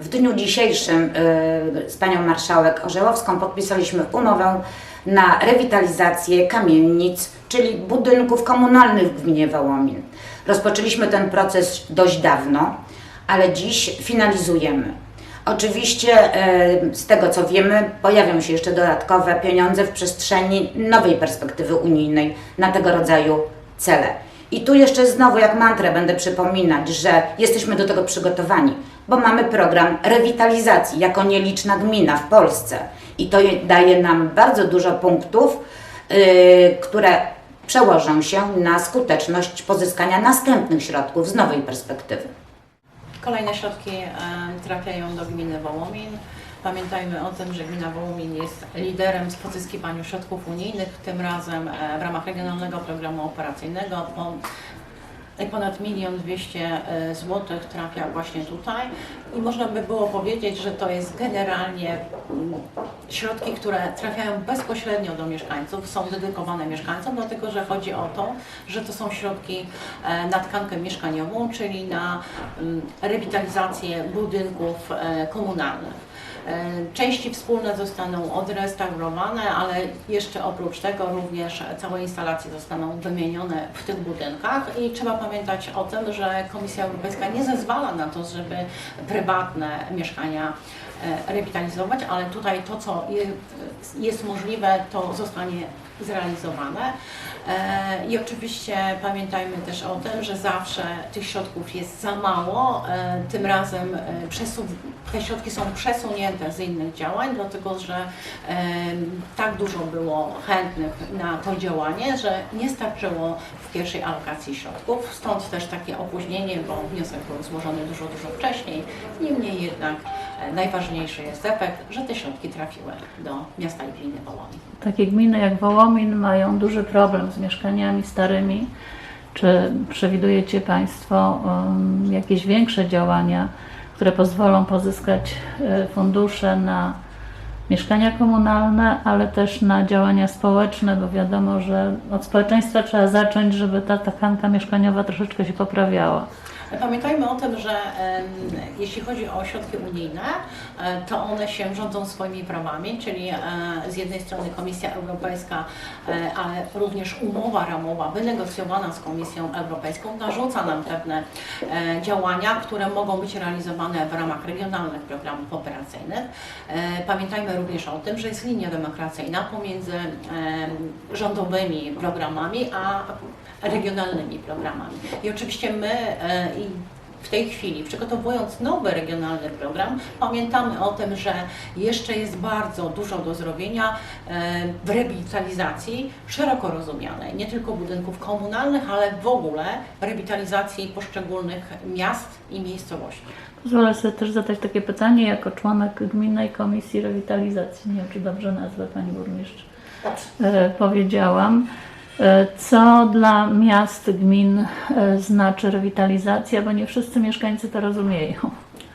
W dniu dzisiejszym y, z panią marszałek Orzełowską podpisaliśmy umowę na rewitalizację kamienic, czyli budynków komunalnych w gminie Wołomin. Rozpoczęliśmy ten proces dość dawno, ale dziś finalizujemy. Oczywiście y, z tego co wiemy, pojawią się jeszcze dodatkowe pieniądze w przestrzeni nowej perspektywy unijnej na tego rodzaju cele. I tu jeszcze znowu jak mantrę będę przypominać, że jesteśmy do tego przygotowani, bo mamy program rewitalizacji jako nieliczna gmina w Polsce. I to je- daje nam bardzo dużo punktów, yy, które przełożą się na skuteczność pozyskania następnych środków z nowej perspektywy. Kolejne środki trafiają do gminy Wołomin. Pamiętajmy o tym, że gmina Wołomin jest liderem w pozyskiwaniu środków unijnych, tym razem e, w ramach Regionalnego Programu Operacyjnego. Po, ponad milion dwieście złotych trafia właśnie tutaj i można by było powiedzieć, że to jest generalnie mm, środki, które trafiają bezpośrednio do mieszkańców, są dedykowane mieszkańcom, dlatego że chodzi o to, że to są środki e, na tkankę mieszkaniową, czyli na mm, rewitalizację budynków e, komunalnych. E, Części wspólne zostaną odrestaurowane, ale jeszcze oprócz tego również całe instalacje zostaną wymienione w tych budynkach i trzeba pamiętać o tym, że Komisja Europejska nie zezwala na to, żeby prywatne mieszkania e, rewitalizować, ale tutaj to, co je- jest możliwe, to zostanie zrealizowane. E, I oczywiście pamiętajmy też o tym, że zawsze tych środków jest za mało. Tym razem te środki są przesunięte innych działań, dlatego że tak dużo było chętnych na to działanie, że nie starczyło w pierwszej alokacji środków. Stąd też takie opóźnienie, bo wniosek był złożony dużo, dużo wcześniej. Niemniej jednak e, najważniejszy jest efekt, że te środki trafiły do miasta i gminy Wołomin. Takie gminy jak Wołomin mają duży problem z mieszkaniami starymi. Czy przewidujecie Państwo um, jakieś większe działania, które pozwolą pozyskać e, fundusze na mieszkania komunalne, ale też na działania społeczne, bo wiadomo, że od społeczeństwa trzeba zacząć, żeby ta tkanka mieszkaniowa troszeczkę się poprawiała. Pamiętajmy o tym, że jeśli chodzi o środki unijne, e, to one się rządzą swoimi prawami, czyli e, z jednej strony Komisja Europejska, ale również umowa ramowa wynegocjowana z Komisją Europejską narzuca nam pewne e, działania, które mogą być realizowane w ramach regionalnych programów operacyjnych. Pamiętajmy również o tym, że jest linia demarkacyjna pomiędzy rządowymi programami a regionalnymi programami. I oczywiście my i w tej chwili, przygotowując nowy regionalny program, pamiętamy o tym, że jeszcze jest bardzo dużo do zrobienia e, w rewitalizacji szeroko rozumianej, nie tylko budynków komunalnych, ale w ogóle rewitalizacji poszczególnych miast i miejscowości. Pozwolę sobie też zadać takie pytanie jako członek Gminnej Komisji Rewitalizacji. Nie wiem, czy dobrze nazwę Pani Burmistrz e, powiedziałam. E, Co dla miast, gmin e, znaczy rewitalizacja, bo nie wszyscy mieszkańcy to rozumieją.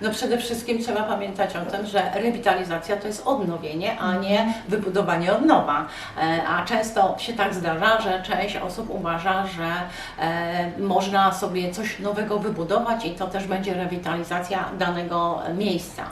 No przede wszystkim trzeba pamiętać o tym, że rewitalizacja to jest odnowienie, a nie wybudowanie od nowa. E, A często się tak zdarza, że część osób uważa, że można sobie coś nowego wybudować i to też będzie rewitalizacja danego miejsca.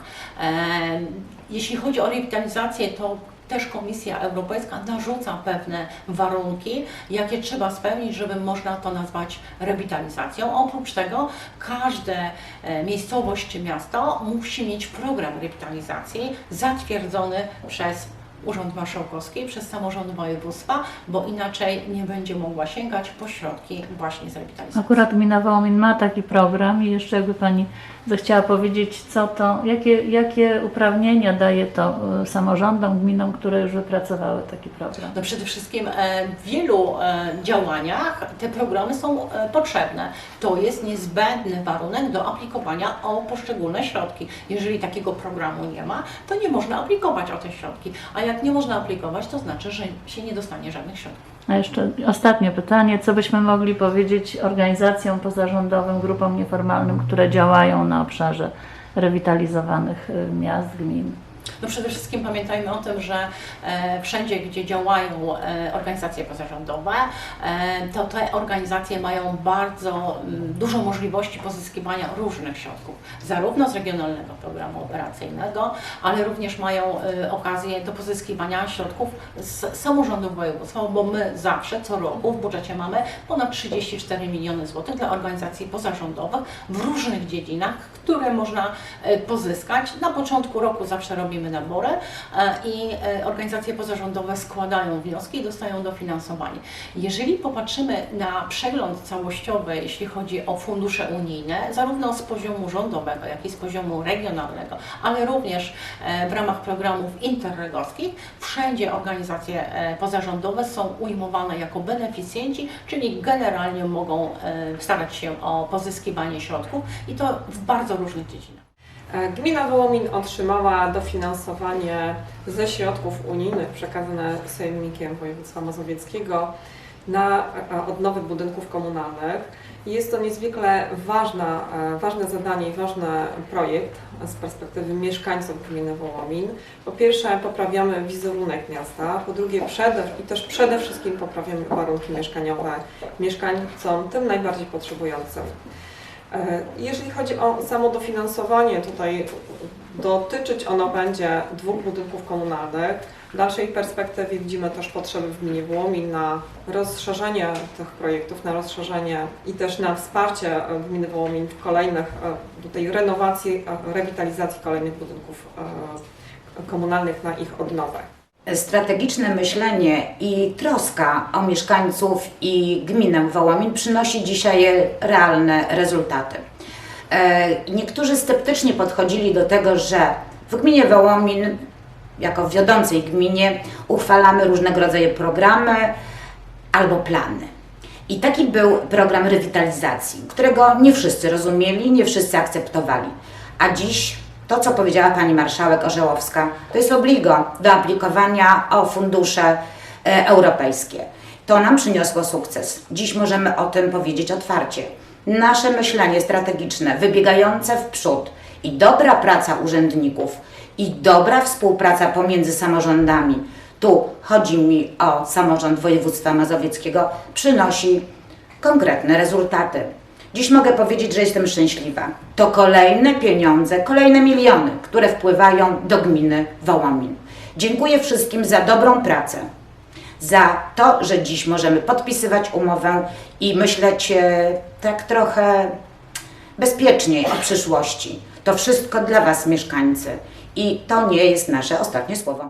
Jeśli chodzi o rewitalizację, to też Komisja Europejska narzuca pewne warunki, jakie trzeba spełnić, żeby można to nazwać rewitalizacją. Oprócz tego każde e, miejscowość czy miasto musi mieć program rewitalizacji zatwierdzony przez Urząd Marszałkowski, przez samorząd województwa, bo inaczej nie będzie mogła sięgać po środki właśnie z rewitalizacji. Akurat Gmina Wołomin ma taki program i jeszcze jakby Pani zechciała powiedzieć, co to, jakie, jakie uprawnienia daje to e, samorządom, gminom, które już wypracowały taki program. No przede wszystkim e, w wielu e, działaniach te programy są potrzebne. To jest niezbędny warunek do aplikowania o poszczególne środki. Jeżeli takiego programu nie ma, to nie można aplikować o te środki. A jak nie można aplikować, to znaczy, że się nie dostanie żadnych środków. A jeszcze ostatnie pytanie, co byśmy mogli powiedzieć organizacjom pozarządowym, grupom nieformalnym, które działają na obszarze rewitalizowanych y, miast, gmin? No przede wszystkim pamiętajmy o tym, że e, wszędzie, gdzie działają e, organizacje pozarządowe, e, to te organizacje mają bardzo mm, dużo możliwości pozyskiwania różnych środków, zarówno z Regionalnego Programu Operacyjnego, ale również mają okazję do pozyskiwania środków z samorządów województwa, bo my zawsze, co roku w budżecie mamy ponad 34 miliony złotych dla organizacji pozarządowych w różnych dziedzinach, które można pozyskać. Na początku roku zawsze robimy nabory e, i e, organizacje pozarządowe składają wnioski i dostają dofinansowanie. Jeżeli popatrzymy na przegląd całościowy, jeśli chodzi o fundusze unijne, zarówno z poziomu rządowego, jak i z poziomu regionalnego, ale również e, w ramach programów interregowskich, wszędzie organizacje pozarządowe są ujmowane jako beneficjenci, czyli generalnie mogą starać się o pozyskiwanie środków i to w bardzo różnych dziedzinach. E, Gmina Wołomin otrzymała dofinansowanie ze środków unijnych przekazane Sejmikiem Województwa Mazowieckiego na e, odnowę budynków komunalnych. Jest to niezwykle ważna, e, ważne zadanie i ważny projekt z perspektywy mieszkańców gminy Wołomin. Po pierwsze poprawiamy wizerunek miasta, po drugie przede, i też przede wszystkim poprawiamy warunki mieszkaniowe mieszkańcom, tym najbardziej potrzebującym. E, Jeżeli chodzi o samo dofinansowanie, tutaj dotyczyć ono będzie dwóch budynków komunalnych. W dalszej perspektywie widzimy też potrzeby w gminie Wołomin na rozszerzenie tych projektów, na rozszerzenie i też na wsparcie e, gminy Wołomin w kolejnych, e, tej renowacji, rewitalizacji kolejnych budynków komunalnych na ich odnowę. Strategiczne myślenie i troska o mieszkańców i gminę Wołomin przynosi dzisiaj realne rezultaty. E, Niektórzy sceptycznie podchodzili do tego, że w gminie Wołomin, jako wiodącej gminie, uchwalamy różnego rodzaju programy albo plany. I taki był program rewitalizacji, którego nie wszyscy rozumieli, nie wszyscy akceptowali. A dziś to, co powiedziała pani marszałek Orzełowska, to jest obligo do aplikowania o fundusze e, europejskie. To nam przyniosło sukces. Dziś możemy o tym powiedzieć otwarcie. Nasze myślenie strategiczne, wybiegające w przód i dobra praca urzędników i dobra współpraca pomiędzy samorządami, tu chodzi mi o samorząd województwa mazowieckiego, przynosi konkretne rezultaty. Dziś mogę powiedzieć, że jestem szczęśliwa. To kolejne pieniądze, kolejne miliony, które wpływają do gminy Wołomin. Dziękuję wszystkim za dobrą pracę, za to, że dziś możemy podpisywać umowę i myśleć e, tak trochę bezpieczniej o przyszłości. To wszystko dla Was, mieszkańcy. I to nie jest nasze ostatnie słowo.